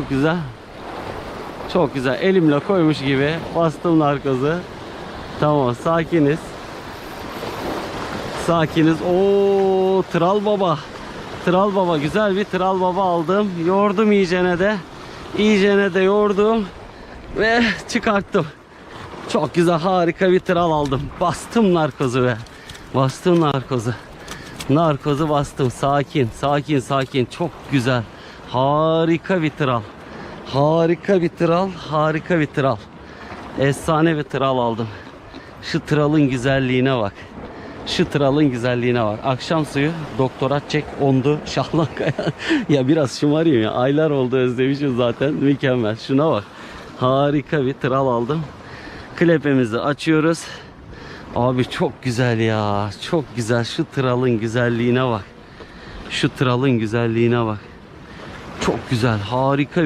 Çok güzel. Çok güzel. Elimle koymuş gibi bastım narkozu. Tamam sakiniz. Sakiniz. Oo Tral Baba. Tral Baba güzel bir Tral Baba aldım. Yoğurdum iyicene de. İyicene de yoğurdum. Ve çıkarttım. Çok güzel harika bir tral aldım. Bastım narkozu ve bastım narkozu. Narkozu bastım. Sakin, sakin, sakin. Çok güzel. Harika bir tral. Harika bir tral, harika bir tral. Efsane bir tral aldım. Şu tralın güzelliğine bak. Şu tralın güzelliğine bak. Akşam suyu doktora çek ondu şahlankaya. ya biraz şımarayım ya. Aylar oldu özlemişim zaten. Mükemmel. Şuna bak. Harika bir tral aldım. Klepemizi açıyoruz. Abi çok güzel ya. Çok güzel. Şu tralın güzelliğine bak. Şu tralın güzelliğine bak. Çok güzel. Harika